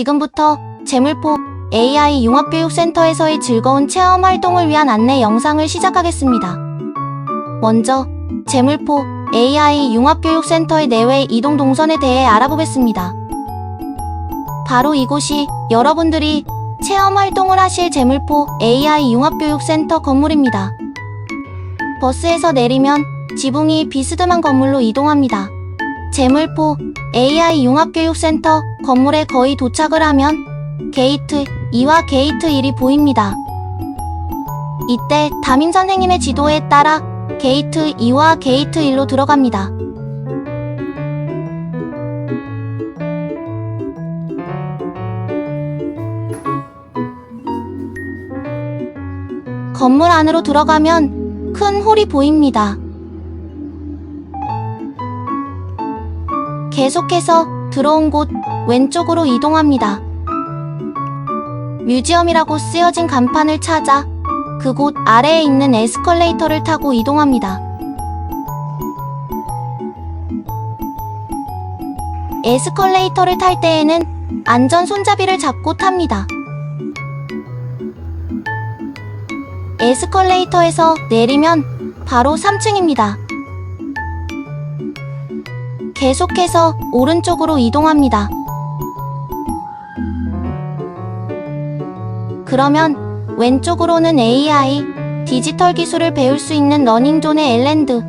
지금부터 재물포 AI 융합교육센터에서의 즐거운 체험 활동을 위한 안내 영상을 시작하겠습니다. 먼저 재물포 AI 융합교육센터의 내외 이동 동선에 대해 알아보겠습니다. 바로 이곳이 여러분들이 체험 활동을 하실 재물포 AI 융합교육센터 건물입니다. 버스에서 내리면 지붕이 비스듬한 건물로 이동합니다. 재물포 AI 융합교육센터 건물에 거의 도착을 하면 게이트 2와 게이트 1이 보입니다. 이때 담임 선생님의 지도에 따라 게이트 2와 게이트 1로 들어갑니다. 건물 안으로 들어가면 큰 홀이 보입니다. 계속해서 들어온 곳 왼쪽으로 이동합니다. 뮤지엄이라고 쓰여진 간판을 찾아 그곳 아래에 있는 에스컬레이터를 타고 이동합니다. 에스컬레이터를 탈 때에는 안전 손잡이를 잡고 탑니다. 에스컬레이터에서 내리면 바로 3층입니다. 계속해서 오른쪽으로 이동합니다. 그러면 왼쪽으로는 AI, 디지털 기술을 배울 수 있는 러닝존의 엘랜드.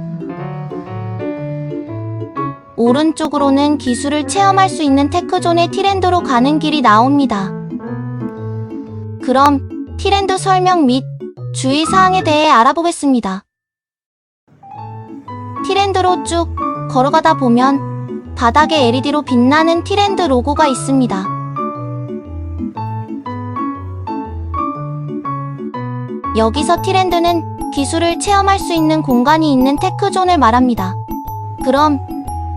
오른쪽으로는 기술을 체험할 수 있는 테크존의 티랜드로 가는 길이 나옵니다. 그럼 티랜드 설명 및 주의사항에 대해 알아보겠습니다. 티랜드로 쭉 걸어가다 보면 바닥에 LED로 빛나는 티랜드 로고가 있습니다. 여기서 티랜드는 기술을 체험할 수 있는 공간이 있는 테크존을 말합니다. 그럼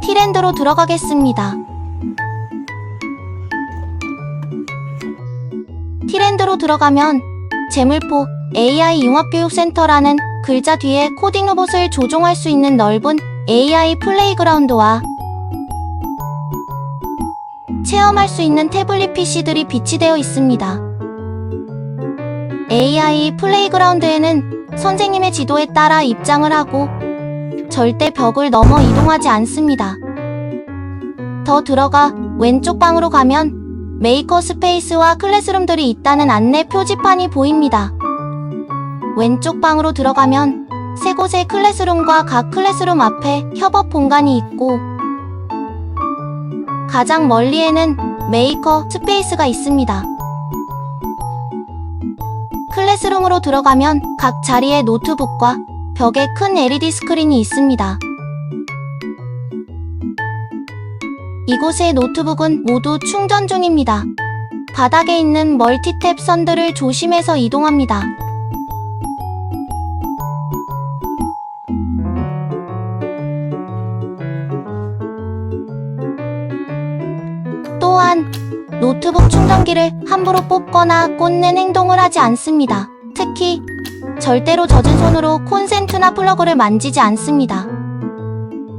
티랜드로 들어가겠습니다. 티랜드로 들어가면 재물포 AI 융합교육센터라는 글자 뒤에 코딩 로봇을 조종할 수 있는 넓은 AI 플레이그라운드와 체험할 수 있는 태블릿 PC들이 비치되어 있습니다. AI 플레이그라운드에는 선생님의 지도에 따라 입장을 하고 절대 벽을 넘어 이동하지 않습니다. 더 들어가 왼쪽 방으로 가면 메이커 스페이스와 클래스룸들이 있다는 안내 표지판이 보입니다. 왼쪽 방으로 들어가면 세 곳의 클래스룸과 각 클래스룸 앞에 협업 공간이 있고 가장 멀리에는 메이커 스페이스가 있습니다. 클래스룸으로 들어가면 각 자리에 노트북과 벽에 큰 LED 스크린이 있습니다. 이곳의 노트북은 모두 충전 중입니다. 바닥에 있는 멀티탭 선들을 조심해서 이동합니다. 충전기를 함부로 뽑거나 꽂는 행동을 하지 않습니다. 특히 절대로 젖은 손으로 콘센트나 플러그를 만지지 않습니다.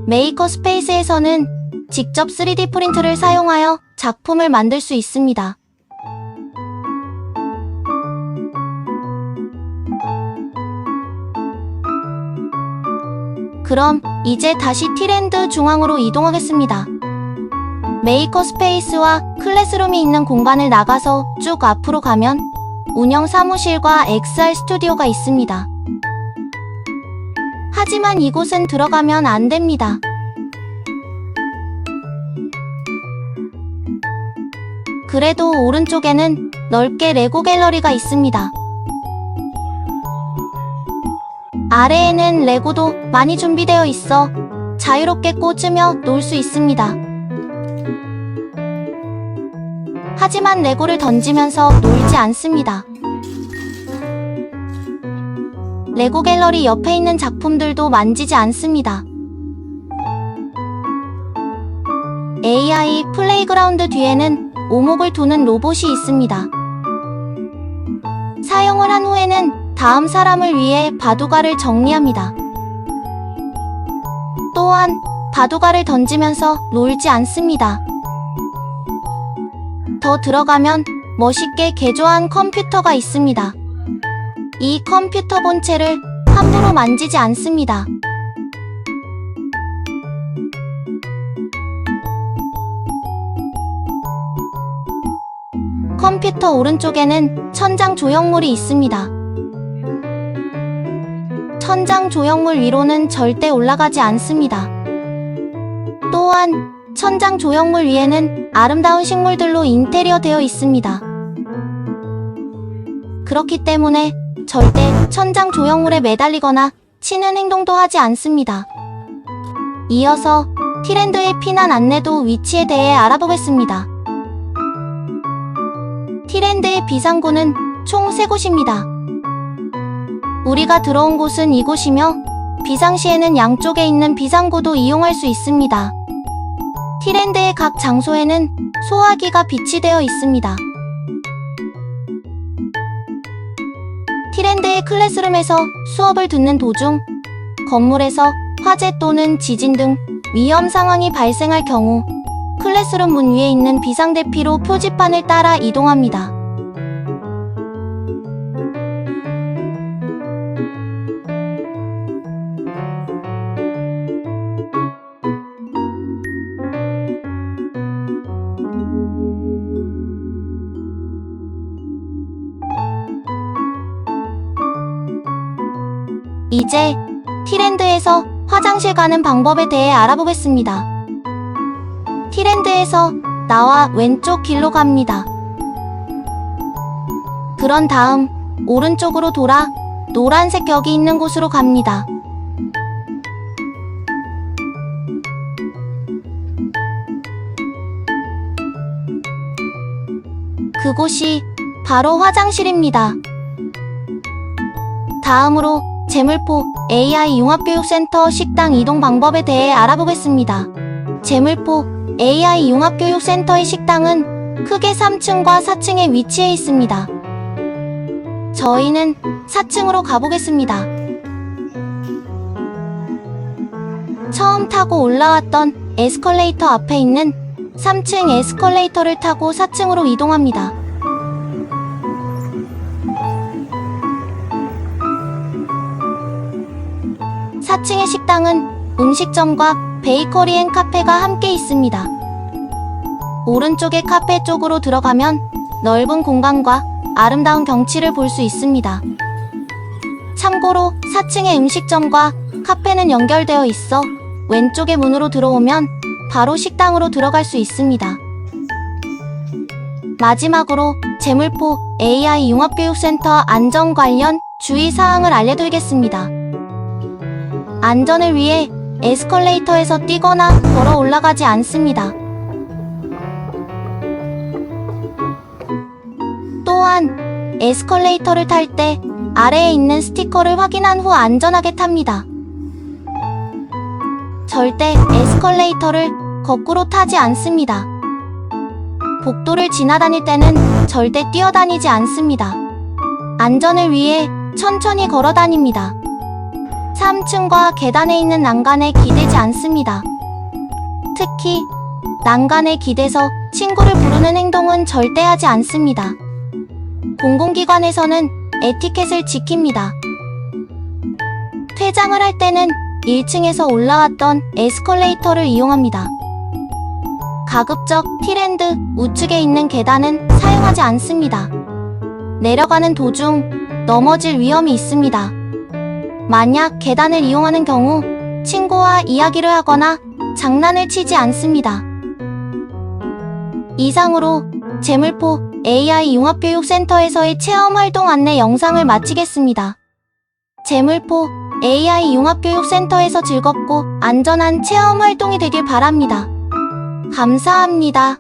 메이커 스페이스에서는 직접 3D 프린트를 사용하여 작품을 만들 수 있습니다. 그럼 이제 다시 티랜드 중앙으로 이동하겠습니다. 메이커 스페이스와 클래스룸이 있는 공간을 나가서 쭉 앞으로 가면 운영 사무실과 XR 스튜디오가 있습니다. 하지만 이곳은 들어가면 안 됩니다. 그래도 오른쪽에는 넓게 레고 갤러리가 있습니다. 아래에는 레고도 많이 준비되어 있어 자유롭게 꽂으며 놀 수 있습니다. 하지만 레고를 던지면서 놀지 않습니다. 레고 갤러리 옆에 있는 작품들도 만지지 않습니다. AI 플레이그라운드 뒤에는 오목을 두는 로봇이 있습니다. 사용을 한 후에는 다음 사람을 위해 바둑알을 정리합니다. 또한 바둑알을 던지면서 놀지 않습니다. 더 들어가면 멋있게 개조한 컴퓨터가 있습니다. 이 컴퓨터 본체를 함부로 만지지 않습니다. 컴퓨터 오른쪽에는 천장 조형물이 있습니다. 천장 조형물 위로는 절대 올라가지 않습니다. 또한 천장 조형물 위에는 아름다운 식물들로 인테리어 되어 있습니다. 그렇기 때문에 절대 천장 조형물에 매달리거나 치는 행동도 하지 않습니다. 이어서 티랜드의 피난 안내도 위치에 대해 알아보겠습니다. 티랜드의 비상구는 총 3곳입니다. 우리가 들어온 곳은 이곳이며 비상시에는 양쪽에 있는 비상구도 이용할 수 있습니다. 티랜드의 각 장소에는 소화기가 비치되어 있습니다. 티랜드의 클래스룸에서 수업을 듣는 도중 건물에서 화재 또는 지진 등 위험 상황이 발생할 경우 클래스룸 문 위에 있는 비상대피로 표지판을 따라 이동합니다. 이제 티랜드에서 화장실 가는 방법에 대해 알아보겠습니다. 티랜드에서 나와 왼쪽 길로 갑니다. 그런 다음 오른쪽으로 돌아 노란색 벽이 있는 곳으로 갑니다. 그곳이 바로 화장실입니다. 다음으로 재물포 AI 융합교육센터 식당 이동 방법에 대해 알아보겠습니다. 재물포 AI 융합교육센터의 식당은 크게 3층과 4층에 위치해 있습니다. 저희는 4층으로 가보겠습니다. 처음 타고 올라왔던 에스컬레이터 앞에 있는 3층 에스컬레이터를 타고 4층으로 이동합니다. 4층의 식당은 음식점과 베이커리 앤 카페가 함께 있습니다. 오른쪽의 카페 쪽으로 들어가면 넓은 공간과 아름다운 경치를 볼 수 있습니다. 참고로 4층의 음식점과 카페는 연결되어 있어 왼쪽의 문으로 들어오면 바로 식당으로 들어갈 수 있습니다. 마지막으로 재물포 AI 융합교육센터 안전 관련 주의사항을 알려드리겠습니다. 안전을 위해 에스컬레이터에서 뛰거나 걸어 올라가지 않습니다. 또한 에스컬레이터를 탈 때 아래에 있는 스티커를 확인한 후 안전하게 탑니다. 절대 에스컬레이터를 거꾸로 타지 않습니다. 복도를 지나다닐 때는 절대 뛰어다니지 않습니다. 안전을 위해 천천히 걸어 다닙니다. 3층과 계단에 있는 난간에 기대지 않습니다. 특히 난간에 기대서 친구를 부르는 행동은 절대 하지 않습니다. 공공기관에서는 에티켓을 지킵니다. 퇴장을 할 때는 1층에서 올라왔던 에스컬레이터를 이용합니다. 가급적 티랜드 우측에 있는 계단은 사용하지 않습니다. 내려가는 도중 넘어질 위험이 있습니다. 만약 계단을 이용하는 경우 친구와 이야기를 하거나 장난을 치지 않습니다. 이상으로 재물포 AI 융합교육센터에서의 체험 활동 안내 영상을 마치겠습니다. 재물포 AI 융합교육센터에서 즐겁고 안전한 체험 활동이 되길 바랍니다. 감사합니다.